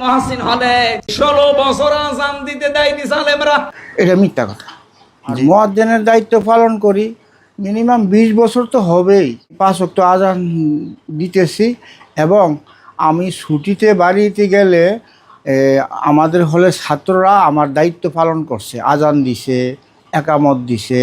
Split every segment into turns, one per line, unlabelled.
মহাসিন হলে। ষোলো বছর আজান দিতে দেয়নি সালেমরা
এটা মিথ্যা কথা। দায়িত্ব পালন করি মিনিমাম বিশ বছর তো হবেই। পাঁচ অক্ট আজান দিতেছি এবং আমি ছুটিতে বাড়িতে গেলে আমাদের হলে ছাত্ররা আমার দায়িত্ব পালন করছে। আজান দিছে একামত দিছে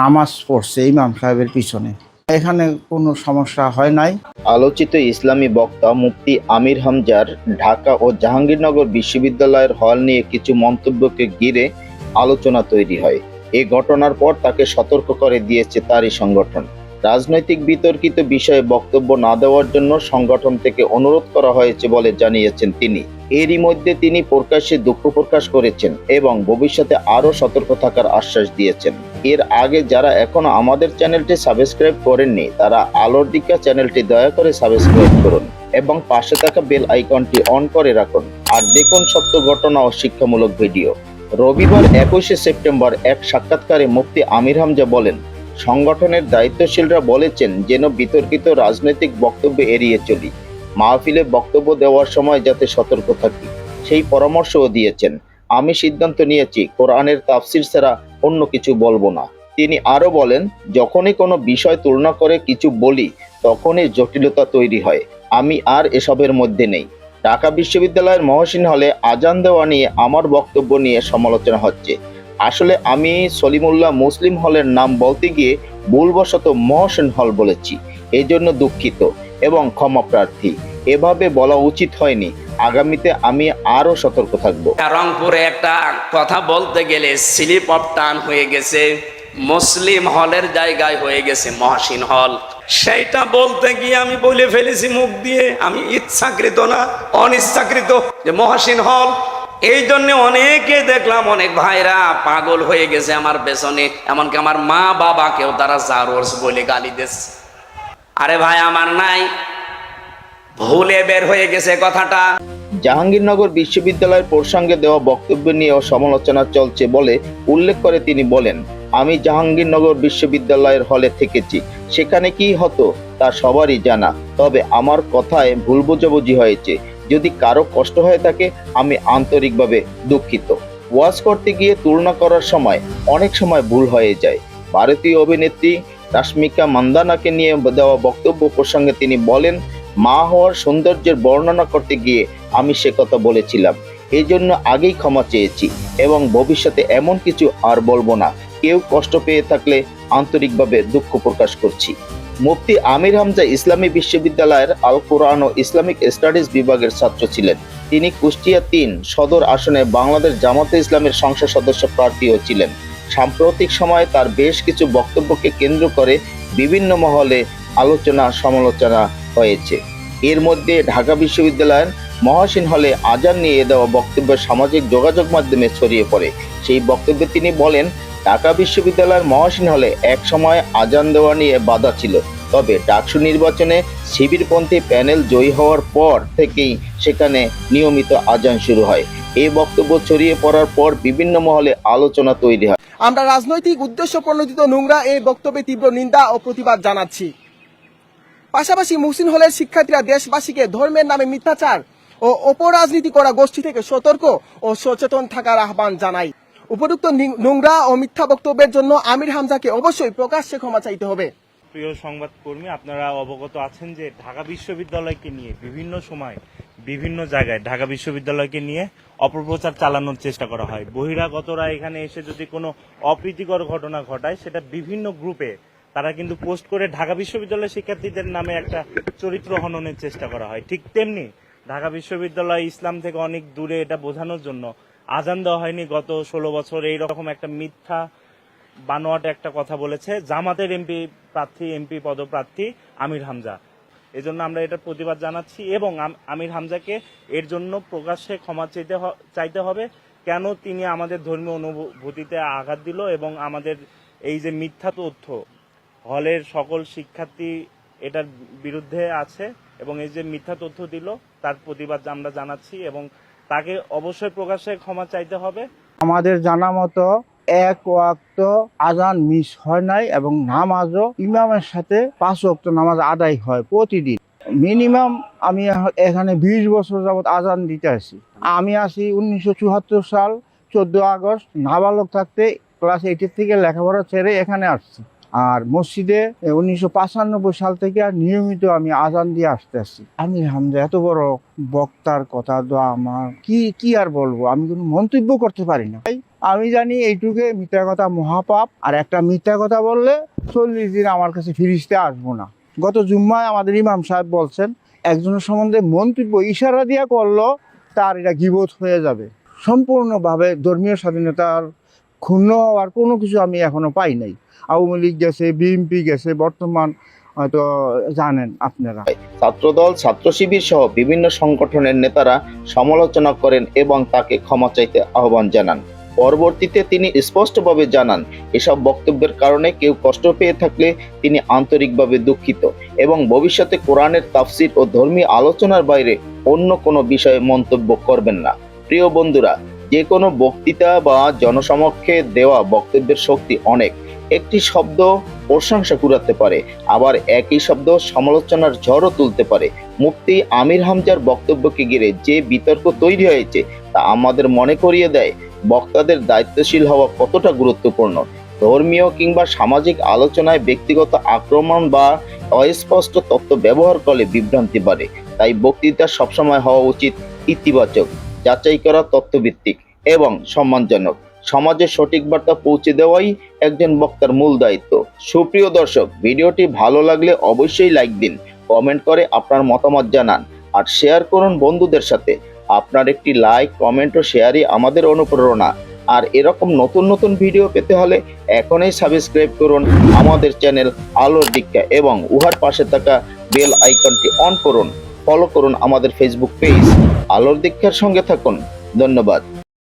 নামাজ পড়ছে ইমাম সাহেবের পিছনে। এখানে কোনো সমস্যা হয় নাই।
আলোচিত ইসলামী বক্তা মুফতি আমির হামজার ঢাকা ও জাহাঙ্গীরনগর বিশ্ববিদ্যালয়ের হল নিয়ে কিছু মন্তব্যকে ঘিরে আলোচনা তৈরি হয়। এ ঘটনার পর তাকে সতর্ক করে দিয়েছে তারই সংগঠন। রাজনৈতিক বিতর্কিত বিষয়ে বক্তব্য না দেওয়ার জন্য সংগঠন থেকে অনুরোধ করা হয়েছে বলে জানিয়েছেন তিনি। এরই মধ্যে তিনি প্রকাশ্যে দুঃখ প্রকাশ করেছেন এবং ভবিষ্যতে আরও সতর্ক থাকার আশ্বাস দিয়েছেন। এর আগে যারা এখনও আমাদের চ্যানেলটি সাবস্ক্রাইব করেননি, তারা আলোর দিকা চ্যানেলটি দয়া করে সাবস্ক্রাইব করুন এবং পাশে থাকা বেল আইকনটি অন করে রাখুন। আর দেখুন সত্য ঘটনা ও শিক্ষামূলক ভিডিও। রবিবার একুশে সেপ্টেম্বর এক সাক্ষাৎকারে মুফতি আমির হামজা বলেন সংগঠনের দায়িত্বশীলরা বলেছেন যেন বিতর্কিত রাজনৈতিক বক্তব্য এড়িয়ে চলি। মাহফিলে বক্তব্য দেওয়ার সময় যাতে সতর্ক থাকি, সেই পরামর্শও দিয়েছেন। আমি সিদ্ধান্ত নিয়েছি, কোরআনের তাফসির ছাড়া অন্য কিছু বলব না। তিনি আরও বলেন, যখনই কোনো বিষয় তুলনা করে কিছু বলি, তখনই জটিলতা তৈরি হয়। আমি আর এসবের মধ্যে নেই। ঢাকা বিশ্ববিদ্যালয়ের মহসিন হলে আজান দেওয়া নিয়ে আমার বক্তব্য নিয়ে সমালোচনা হচ্ছে। আসলে আমি সলিমুল্লাহ মুসলিম হলের নাম বলতে গিয়ে ভুলবশত মহসেন হল বলেছি এই জন্য দুঃখিত এবং ক্ষমা প্রার্থী। এভাবে বলা উচিত হয়নি, আগামীতে আমি আরও সতর্ক থাকব।
রংপুরে একটা কথা বলতে গেলে স্লিপ অফ টান হয়ে গেছে, মুসলিম হলের জায়গায় হয়ে গেছে মহাসিন হল। সেইটা বলতে গিয়ে আমি বলে ফেলেছি মুখ দিয়ে, আমি ইচ্ছাকৃত না, অনিচ্ছাকৃত যে মহাসিন হল এই জন্য অনেকে দেখলাম, অনেক ভাইরা পাগল হয়ে গেছে আমার পেছনে। এমনকি আমার মা বাবাকেও তারা জারোর্স বলে গালি দিচ্ছে। আরে ভাই, আমার নাই। ভুলে বের হয়ে গেছে কথাটা।
জাহাঙ্গীরনগর বিশ্ববিদ্যালয়ের প্রসঙ্গে দেওয়া বক্তব্য নিয়েও সমালোচনা চলছে বলে উল্লেখ করে তিনি বলেন, আমি জাহাঙ্গীরনগর বিশ্ববিদ্যালয়ের হলে থেকেছি। সেখানে কি হতো তা সবারই জানা। তবে আমার কথায় ভুল বোঝাবুঝি হয়েছে। যদি কারও কষ্ট হয়ে থাকে, আমি আন্তরিকভাবে দুঃখিত। ওয়াজ করতে গিয়ে তুলনা করার সময় অনেক সময় ভুল হয়ে যায়। ভারতীয় অভিনেত্রী রাশ্মিকা মান্দানাকে নিয়ে দেওয়া বক্তব্য প্রসঙ্গে তিনি বলেন, মা হওয়ার সৌন্দর্যের বর্ণনা করতে গিয়ে আমি সে কথা বলেছিলাম। এই জন্য আগেই ক্ষমা চেয়েছি এবং ভবিষ্যতে এমন কিছু আর বলব না। কেউ কষ্ট পেয়ে থাকলে আন্তরিকভাবে দুঃখ প্রকাশ করছি। মুফতি আমির হামজা ইসলামী বিশ্ববিদ্যালয়ের আল কোরআন ও ইসলামিক স্টাডিজ বিভাগের ছাত্র ছিলেন। তিনি কুষ্টিয়া তিন সদর আসনে বাংলাদেশ জামাতে ইসলামের সংসদ সদস্য প্রার্থীও ছিলেন। সাম্প্রতিক সময়ে তার বেশ কিছু বক্তব্যকে কেন্দ্র করে বিভিন্ন মহলে আলোচনা সমালোচনা হয়েছে। এর মধ্যে ঢাকা বিশ্ববিদ্যালয়ের মহাসিন হলে আজান নিয়ে দেওয়া বক্তব্য সামাজিক যোগাযোগ মাধ্যমে ছড়িয়ে পড়ে। সেই বক্তব্যে তিনি বলেন ঢাকা বিশ্ববিদ্যালয়ের মহাসিন হলে এক সময় আজান দেওয়া নিয়ে বাধা ছিল। তবে ডাকসু নির্বাচনে শিবিরপন্থী প্যানেল জয়ী হওয়ার পর থেকেই সেখানে নিয়মিত আজান শুরু হয়। এই বক্তব্য ছড়িয়ে পড়ার পর বিভিন্ন মহলে আলোচনা তৈরি হয়।
আমরা রাজনৈতিক উদ্দেশ্য প্রণোদিত নোংরা এই বক্তব্যে তীব্র নিন্দা ও প্রতিবাদ জানাচ্ছি। পাশাপাশি মুসলিম হলের শিক্ষার্থীরা দেশবাসীকে ধর্মের নামে মিথ্যাচার ও অপরাজনীতি করা গোষ্ঠী থেকে সতর্ক ও সচেতন থাকার আহ্বান জানাই উপযুক্ত নোংরা ও মিথ্যা বক্তব্যের জন্য আমির হামজাকে অবশ্যই প্রকাশ্যে ক্ষমা চাইতে হবে।
প্রিয় সংবাদকর্মী, আপনারা অবগত আছেন যে ঢাকা বিশ্ববিদ্যালয়কে নিয়ে বিভিন্ন সময় বিভিন্ন জায়গায় ঢাকা বিশ্ববিদ্যালয়কে নিয়ে অপপ্রচার চালানোর চেষ্টা করা হয়। বহিরাগতরা এখানে এসে যদি কোনো অপ্রীতিকর ঘটনা ঘটায়, সেটা বিভিন্ন গ্রুপে তারা কিন্তু পোস্ট করে ঢাকা বিশ্ববিদ্যালয়ের শিক্ষার্থীদের নামে একটা চরিত্র হননের চেষ্টা করা হয়। ঠিক তেমনি ঢাকা বিশ্ববিদ্যালয় ইসলাম থেকে অনেক দূরে এটা বোঝানোর জন্য আজান দেওয়া হয়নি গত ষোলো বছর। এইরকম একটা মিথ্যা বানোয়াট একটা কথা বলেছে জামাতের এমপি প্রার্থী, এমপি পদপ্রার্থী আমির হামজা। এজন্য আমরা এটার প্রতিবাদ জানাচ্ছি এবং আম- আমির হামজাকে এর জন্য প্রকাশ্যে ক্ষমা চাইতে চাইতে হবে। কেন তিনি আমাদের ধর্মীয় অনুভূতিতে আঘাত দিল এবং আমাদের এই যে মিথ্যা তথ্য, হলের সকল শিক্ষার্থী এটার বিরুদ্ধে আছে এবং এই যে মিথ্যা তথ্য দিল, তার প্রতিবাদ আমরা জানাচ্ছি এবং তাকে অবশ্যই প্রকাশ্যে ক্ষমা চাইতে হবে।
আমাদের জানা মতো এক ওয়াক্ত আজান মিস হয় নাই এবং নামাজও ইমামের সাথে পাঁচ ওয়াক্ত নামাজ আদায় হয় প্রতিদিন। মিনিমাম আমি এখানে বিশ বছর যাবৎ আজান দিতে আসি। আমি আসি উনিশশো চুয়াত্তর সাল চোদ্দ আগস্ট, নাবালক থাকতে ক্লাস এইটের থেকে লেখাপড়া ছেড়ে এখানে আসছি। আর মসজিদে উনিশশো পঁচানব্বই সাল থেকে আর নিয়মিত আমি আজান দিয়ে আসতে আসছি। আমি হামদা এত বড় বক্তার কথা তো আমার, কি কি আর বলব? আমি কোনো মন্তব্য করতে পারি না। তাই আমি জানি এইটুকে মিথ্যা কথা মহাপাপ, আর একটা মিথ্যা কথা বললে চল্লিশ দিন আমার কাছে ফিরিস্তে আসব না। গত জুম্মায় আমাদের ইমাম সাহেব বলছেন, একজনের সম্বন্ধে মন্তব্য ইশারা দিয়া করল, তার এটা গিবোধ হয়ে যাবে। সম্পূর্ণভাবে ধর্মীয় স্বাধীনতার ক্ষুণ্ণ হওয়ার কোনো কিছু আমি এখনও পাই নাই। আওয়ামী লীগ গেছে, বিএনপি গেছে, বর্তমান হয়তো জানেন আপনারা।
ছাত্রদল, ছাত্র শিবির সহ বিভিন্ন সংগঠনের নেতারা সমালোচনা করেন এবং তাকে ক্ষমা চাইতে আহ্বান জানান। পরবর্তীতে তিনি স্পষ্টভাবে জানান, এসব বক্তব্যের কারণে কেউ কষ্ট পেয়ে থাকলে তিনি আন্তরিকভাবে দুঃখিত এবং ভবিষ্যতে কোরআনের তাফসির ও ধর্মীয় আলোচনার বাইরে অন্য কোনো বিষয়ে মন্তব্য করবেন না। প্রিয় বন্ধুরা যে কোনো বক্তৃতা বা জনসমক্ষে দেওয়া বক্তব্যের শক্তি অনেক। একটি শব্দ প্রশংসা কুড়াতে পারে, আবার একই শব্দ সমালোচনার ঝড়ও তুলতে পারে। মুফতি আমির হামজার বক্তব্যকে ঘিরে যে বিতর্ক তৈরি হয়েছে, তা আমাদের মনে করিয়ে দেয়, বক্তাদের দায়িত্বশীল হওয়া কতটা গুরুত্বপূর্ণ। ধর্মীয় কিংবা সামাজিক আলোচনায় ব্যক্তিগত আক্রমণ বা অস্পষ্ট তথ্য ব্যবহার করলে বিভ্রান্তি বাড়ে, তাই বক্তৃতা সবসময় হওয়া উচিত ইতিবাচক। যাচাই করা তথ্যভিত্তিক এবং সম্মানজনক। সমাজে সঠিক বার্তা পৌঁছে দেওয়াই একজন বক্তার মূল দায়িত্ব। সুপ্রিয় দর্শক, ভিডিওটি ভালো লাগলে অবশ্যই লাইক দিন, কমেন্ট করে আপনার মতামত জানান আর শেয়ার করুন বন্ধুদের সাথে। আপনার একটি লাইক, কমেন্ট ও শেয়ারই আমাদের অনুপ্রেরণা। আর এরকম নতুন নতুন ভিডিও পেতে হলে এখনই সাবস্ক্রাইব করুন আমাদের চ্যানেল আলোর দীক্ষা এবং উহার পাশে থাকা বেল আইকনটি অন করুন। ফলো করুন আমাদের ফেসবুক পেজ আলোর দীক্ষার সঙ্গে থাকুন। ধন্যবাদ।